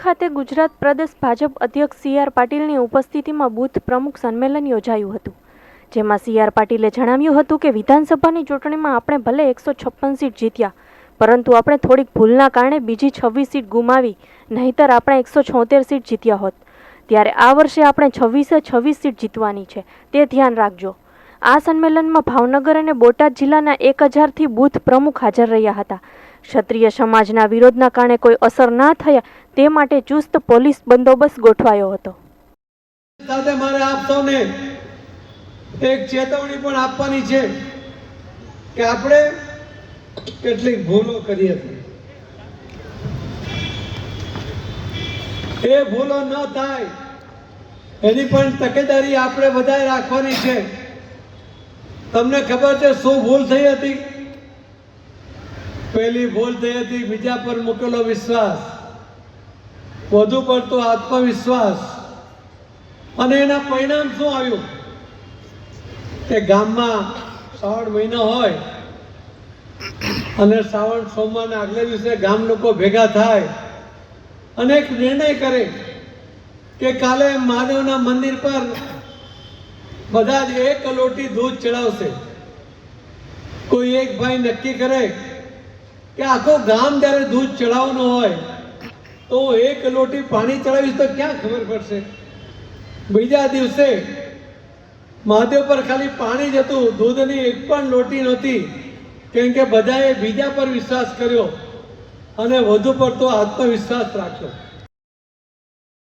ખાતે ગુજરાત પ્રદેશ ભાજપ અધ્યક્ષ C R પાટીલની ઉપસ્થિતિમાં બૂથ પ્રમુખ સંમેલન યોજાયું હતું. જેમાં સી આર પાટીલે જણાવ્યું હતું કે વિધાનસભાની ચૂંટણીમાં આપણે ભલે એકસો છપ્પન સીટ જીત્યા, પરંતુ આપણે થોડીક ભૂલના કારણે બીજી છવ્વીસ સીટ ગુમાવી, નહીંતર આપણે એકસો છોતેર સીટ જીત્યા હોત. ત્યારે આ વર્ષે આપણે છવ્વીસે છવ્વીસ સીટ જીતવાની છે, તે ધ્યાન રાખજો. આ સંમેલનમાં ભાવનગર અને બોટાદ જિલ્લાના એક હજારથી બૂથ પ્રમુખ હાજર રહ્યા હતા. ક્ષત્રિય સમાજના વિરોધના કારણે કોઈ અસર ના થયા તે માટે ચુસ્ત પોલીસ બંદોબસ્ત ગોઠવાયો હતો. સાથે મારે આપ સૌને એક ચેતવણી પણ આપવાની છે કે આપણે કેટલીક ભૂલો કરી હતી એ ભૂલો ન થાય, એની પણ તકેદારી આપણે બધાએ રાખવાની છે. તમને ખબર છે શું ભૂલ થઈ હતી? પહેલી ભૂલ થઈ હતી, બીજા પર મૂકેલો વિશ્વાસ. વધુ પડતો આત્મવિશ્વાસ. અને એના પરિણામ શું આવ્યું? કે ગામમાં શ્રાવણ મહિનો હોય, અને શ્રાવણ સોમવારના આગલે દિવસે ગામ લોકો ભેગા થાય, અને એક નિર્ણય કરે કે કાલે મહાદેવના મંદિર પર બધા જ એક લોટી દૂધ ચડાવશે. કોઈ એક ભાઈ નક્કી કરે કે આખું ગામ જ્યારે દૂધ ચડાવવાનું હોય, તો એક લોટી પાણી ચડાવીશ તો ક્યાં ખબર પડશે? બીજા દિવસે મહાદેવ પર ખાલી પાણી જ હતું, દૂધની એક પણ લોટી નહોતી. કેમ કે બધાએ બીજા પર વિશ્વાસ કર્યો અને વધુ પડતો આત્મવિશ્વાસ રાખ્યો.